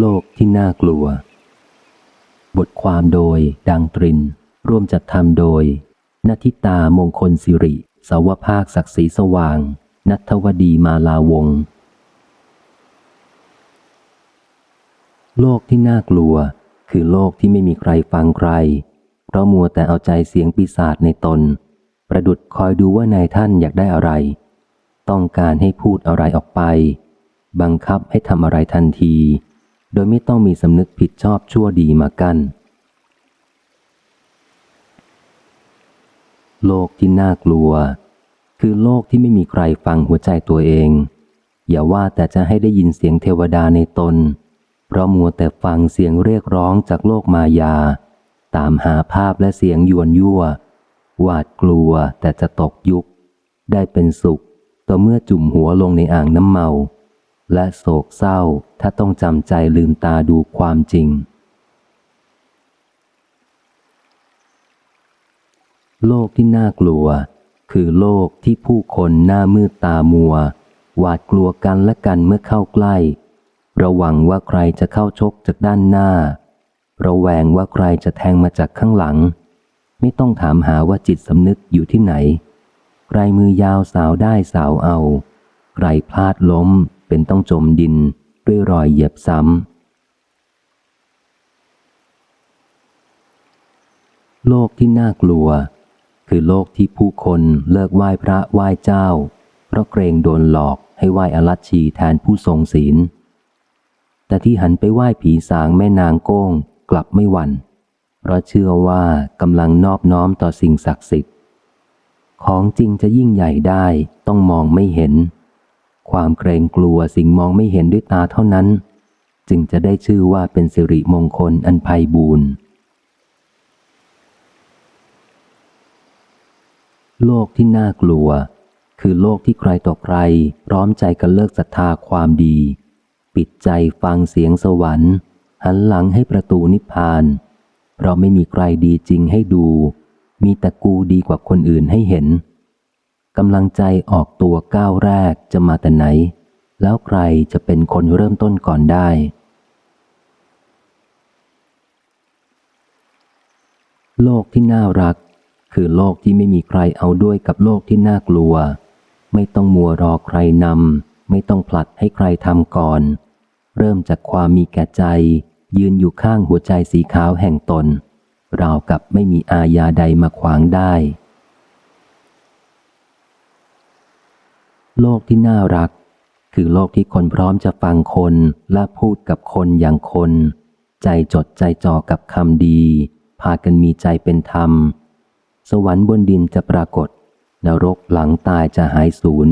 โลกที่น่ากลัว บทความโดยดังตริน ร่วมจัดทำโดยนัทิตามงคลสิริสาวภาคศักดิ์ศรีสว่าง นัทวดีมาลาวง โลกที่น่ากลัว คือโลกที่ไม่มีใครฟังใคร เพราะมัวแต่เอาใจเสียงปีศาจในตน ประดุดคอยดูว่านายท่านอยากได้อะไร ต้องการให้พูดอะไรออกไป บังคับให้ทำอะไรทันที โดยไม่ต้องมีสำนึกผิดชอบชั่วดีมากัน้นโลกที่น่ากลัว คือโลกที่ไม่มีใครฟังหัวใจตัวเอง อย่าว่าแต่จะให้ได้ยินเสียงเทวดาในตน เพราะมัวแต่ฟังเสียงเรียกร้องจากโลกมายา ตามหาภาพและเสียงยวนยั่วหวาดกลัวแต่จะตกยุค ได้เป็นสุขต่อเมื่อจุ่มหัวลงในอ่างน้ำเมา และโศกเศร้าถ้าต้องจำใจลืมตาดูความจริง โลกที่น่ากลัว คือโลกที่ผู้คนหน้ามืดตามัว หวาดกลัวกันและกันเมื่อเข้าใกล้ ระวังว่าใครจะเข้าชกจากด้านหน้า ระแวงว่าใครจะแทงมาจากข้างหลัง ไม่ต้องถามหาว่าจิตสำนึกอยู่ที่ไหนใครมือยาวสาวได้สาวเอา ใครพลาดล้มเป็นต้องจมดินด้วยรอยเหยียบซ้ำ โลกที่น่ากลัว คือโลกที่ผู้คนเลิกไหว้พระไหว้เจ้า เพราะเกรงโดนหลอกให้ไหว้อรัชชีแทนผู้ทรงศีล แต่ที่หันไปไหว้ผีสางแม่นางโก้งกลับไม่หวัน่น เพราะเชื่อว่ากำลังนอบน้อมต่อสิ่งศักดิ์สิทธิ์ ของจริงจะยิ่งใหญ่ได้ต้องมองไม่เห็น ความเกรงกลัวสิ่งมองไม่เห็นด้วยตาเท่านั้น จึงจะได้ชื่อว่าเป็นสิริมงคลอันไพ่บูรณ์โลกที่น่ากลัว คือโลกที่ใครต่อใครพร้อมใจกันเลิกศรัทธาความดี ปิดใจฟังเสียงสวรรค์ หันหลังให้ประตูนิพพาน เพราะไม่มีใครดีจริงให้ดู มีแต่กูดีกว่าคนอื่นให้เห็น กำลังใจออกตัวก้าวแรกจะมาแต่ไหน แล้วใครจะเป็นคนเริ่มต้นก่อนได้ โลกที่น่ารัก คือโลกที่ไม่มีใครเอาด้วยกับโลกที่น่ากลัว ไม่ต้องมัวรอใครนำไม่ต้องผลัดให้ใครทำก่อน เริ่มจากความมีแก่ใจ ยืนอยู่ข้างหัวใจสีขาวแห่งตนราวกับไม่มีอาญาใดมาขวางได้ โลกที่น่ารัก คือโลกที่คนพร้อมจะฟังคนและพูดกับคนอย่างคน ใจจดใจจ่อกับคำดี พากันมีใจเป็นธรรม สวรรค์บนดินจะปรากฏ นรกหลังตายจะหายสูญ